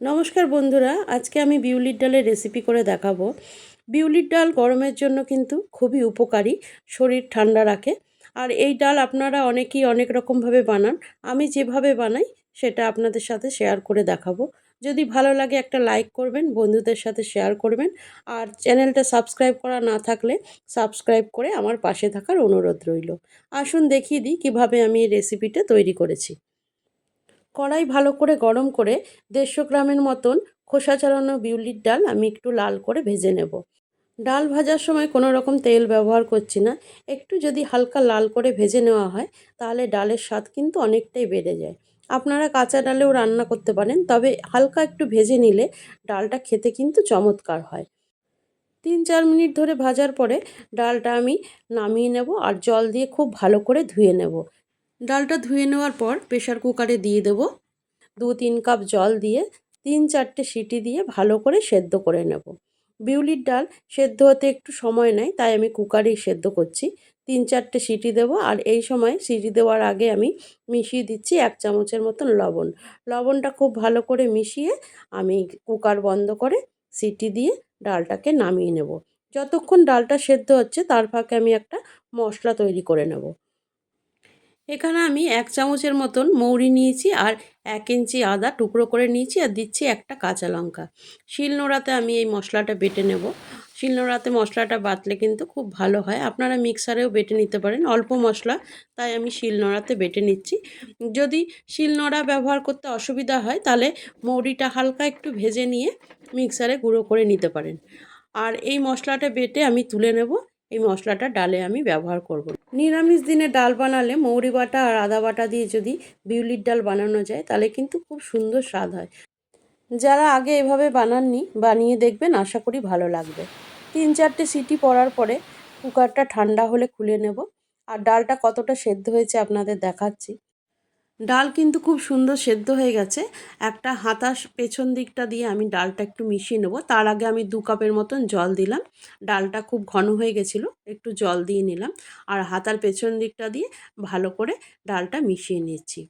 নমস্কার বন্ধুরা, আজকে আমি বিউলির ডালের রেসিপি করে দেখাবো। বিউলির ডাল গরমের জন্য কিন্তু খুবই উপকারী, শরীর ঠান্ডা রাখে। আর এই ডাল আপনারা অনেকেই অনেক রকমভাবে বানান, আমি যেভাবে বানাই সেটা আপনাদের সাথে শেয়ার করে দেখাবো। যদি ভালো লাগে একটা লাইক করবেন, বন্ধুদের সাথে শেয়ার করবেন। আর চ্যানেলটা সাবস্ক্রাইব করা না থাকলে সাবস্ক্রাইব করে আমার পাশে থাকার অনুরোধ রইল। আসুন দেখিয়ে দিই কীভাবে আমি এই রেসিপিটা তৈরি করেছি। কড়াই ভালো করে গরম করে দেড়শো গ্রামের মতন খোসা ছাড়ানো বিউলির ডাল আমি একটু লাল করে ভেজে নেব। ডাল ভাজার সময় কোনো রকম তেল ব্যবহার করছি না। একটু যদি হালকা লাল করে ভেজে নেওয়া হয়, তাহলে ডালের স্বাদ কিন্তু অনেকটাই বেড়ে যায়। আপনারা কাঁচা ডালেও রান্না করতে পারেন, তবে হালকা একটু ভেজে নিলে ডালটা খেতে কিন্তু চমৎকার হয়। তিন চার মিনিট ধরে ভাজার পরে ডালটা আমি নামিয়ে নেব আর জল দিয়ে খুব ভালো করে ধুয়ে নেব। ডালটা ধুয়ে নেওয়ার পর প্রেশার কুকারে দিয়ে দেবো। দু তিন কাপ জল দিয়ে তিন চারটে সিটি দিয়ে ভালো করে সেদ্ধ করে নেব। বিউলির ডাল সেদ্ধ হতে একটু সময় নেয়, তাই আমি কুকারেই সেদ্ধ করছি। তিন চারটে সিটি দেবো আর এই সময় সিটি দেওয়ার আগে আমি মিশিয়ে দিচ্ছি এক চামচের মতন লবণ। লবণটা খুব ভালো করে মিশিয়ে আমি কুকার বন্ধ করে সিটি দিয়ে ডালটাকে নামিয়ে নেব। যতক্ষণ ডালটা সেদ্ধ হচ্ছে, তার ফাঁকে আমি একটা মশলা তৈরি করে নেব। এখানে আমি এক চামচের মতন মৌরি নিয়েছি আর এক ইঞ্চি আদা টুকরো করে নিয়েছি আর দিচ্ছি একটা কাঁচা লঙ্কা। শিলনোড়াতে আমি এই মশলাটা বেটে নেব। শিলনোড়াতে মশলাটা বাটলে কিন্তু খুব ভালো হয়। আপনারা মিক্সারেও বেটে নিতে পারেন। অল্প মশলা, তাই আমি শিলনোড়াতে বেটে নিচ্ছি। যদি শিলনোড়া ব্যবহার করতে অসুবিধা হয়, তাহলে মৌরিটা হালকা একটু ভেজে নিয়ে মিক্সারে গুঁড়ো করে নিতে পারেন। আর এই মশলাটা বেটে আমি তুলে নেব। এই মশলাটা ডালে আমি ব্যবহার করব। নিরামিষ দিনে ডাল বানালে মৌরি বাটা আর আদা বাটা দিয়ে যদি বিউলির ডাল বানানো যায়, তাহলে কিন্তু খুব সুন্দর স্বাদ হয়। যারা আগে এভাবে বানাননি, বানিয়ে দেখবেন, আশা করি ভালো লাগবে। তিন চারটে সিটি পড়ার পরে কুকারটা ঠান্ডা হলে খুলে নেব। আর ডালটা কতটা সেদ্ধ হয়েছে আপনাদের দেখাচ্ছি। ডাল কিন্তু খুব সুন্দর সেদ্ধ হয়ে গেছে। একটা হাতা পেছন দিকটা দিয়ে আমি ডালটা একটু মিশিয়ে নেব। তার আগে আমি দু কাপের মতন জল দিলাম। ডালটা খুব ঘন হয়ে গেছিল, একটু জল দিয়ে নিলাম। আর হাতার পেছন দিকটা দিয়ে ভালো করে ডালটা মিশিয়ে নিচ্ছি।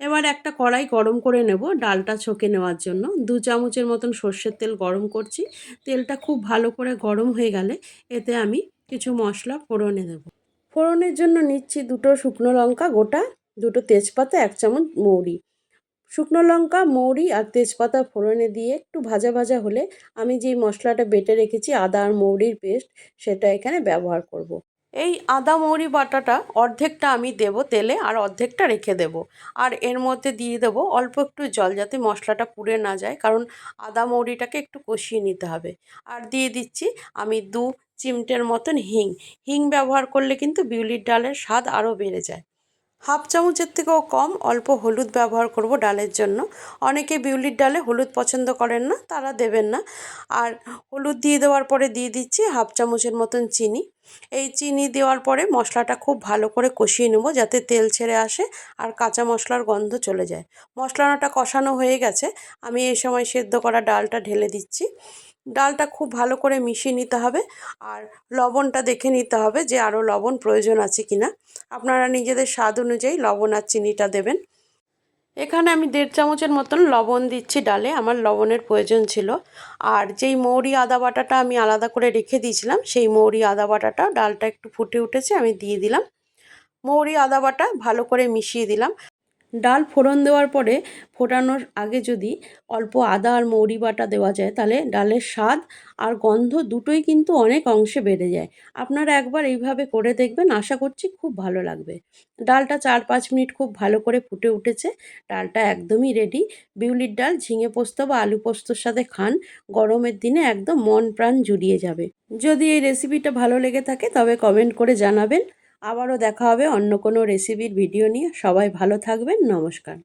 এবার একটা কড়াই গরম করে নেব ডালটা ছকে নেওয়ার জন্য। দু চামচের মতন সর্ষের তেল গরম করছি। তেলটা খুব ভালো করে গরম হয়ে গেলে এতে আমি কিছু মশলা ফোড়নে দেব। ফোড়নের জন্য নিচ্ছি দুটো শুকনো লঙ্কা গোটা। দুটো তেজপাতা, এক চামচ মৌরি। শুকনো লঙ্কা, মৌরি আর তেজপাতা ফোড়নে দিয়ে একটু ভাজা ভাজা হলে আমি যেই মশলাটা বেটে রেখেছি, আদা আর মৌরির পেস্ট, সেটা এখানে ব্যবহার করব। এই আদা, মৌরি বাটাটা অর্ধেকটা আমি দেব তেলে আর অর্ধেকটা রেখে দেব। আর এর মধ্যে দিয়ে দেবো অল্প একটু জল যাতে মশলাটা পুড়ে না যায়, কারণ আদা, মৌরিটাকে একটু কষিয়ে নিতে হবে। আর দিয়ে দিচ্ছি আমি দু চিমটের মতন হিং। হিং ব্যবহার করলে কিন্তু বিউলির ডালের স্বাদ আরও বেড়ে যায়। হাফ চামচের থেকেও কম অল্প হলুদ ব্যবহার করব ডালের জন্য। অনেকে বিউলির ডালে হলুদ পছন্দ করেন না, তারা দেবেন না। আর হলুদ দিয়ে দেওয়ার পরে দিয়ে দিচ্ছি হাফ চামচের মতন চিনি। এই চিনি দেওয়ার পরে মশলাটা খুব ভালো করে কষিয়ে নেব যাতে তেল ছেড়ে আসে আর কাঁচা মশলার গন্ধ চলে যায়। মশলাটা কষানো হয়ে গেছে, আমি এই সময় সেদ্ধ করা ডালটা ঢেলে দিচ্ছি। ডালটা খুব ভালো করে মিশিয়ে নিতে হবে আর লবণটা দেখে নিতে হবে যে আরও লবণ প্রয়োজন আছে কি না। আপনারা নিজেদের স্বাদ অনুযায়ী লবণ আর চিনিটা দেবেন। এখানে আমি দেড় চামচের মতন লবণ দিচ্ছি ডালে, আমার লবণের প্রয়োজন ছিল। আর যেই মৌরি আদা বাটাটা আমি আলাদা করে রেখে দিয়েছিলাম, সেই মৌরি আদা বাটাটা ডালটা একটু ফুটে উঠেছে, আমি দিয়ে দিলাম। মৌরি আদা বাটা ভালো করে মিশিয়ে দিলাম। ডাল ফোড়ন দেওয়ার পরে ফোটানোর আগে যদি অল্প আদা আর মৌরি বাটা দেওয়া যায়, তাহলে ডালের স্বাদ আর গন্ধ দুটোই কিন্তু অনেক অংশে বেড়ে যায়। আপনারা একবার এইভাবে করে দেখবেন, আশা করছি খুব ভালো লাগবে। ডালটা চার পাঁচ মিনিট খুব ভালো করে ফুটে উঠেছে। ডালটা একদমই রেডি বিউলির ডাল, ঝিঙে পোস্ত বা আলু পোস্তর সাথে খান, গরমের দিনে একদম মন প্রাণ জুড়িয়ে যাবে। যদি এই রেসিপিটা ভালো লেগে থাকে, তবে কমেন্ট করে জানাবেন। আবারও দেখা হবে অন্য কোনো রেসিপির ভিডিও নিয়ে। সবাই ভালো থাকবেন নমস্কার।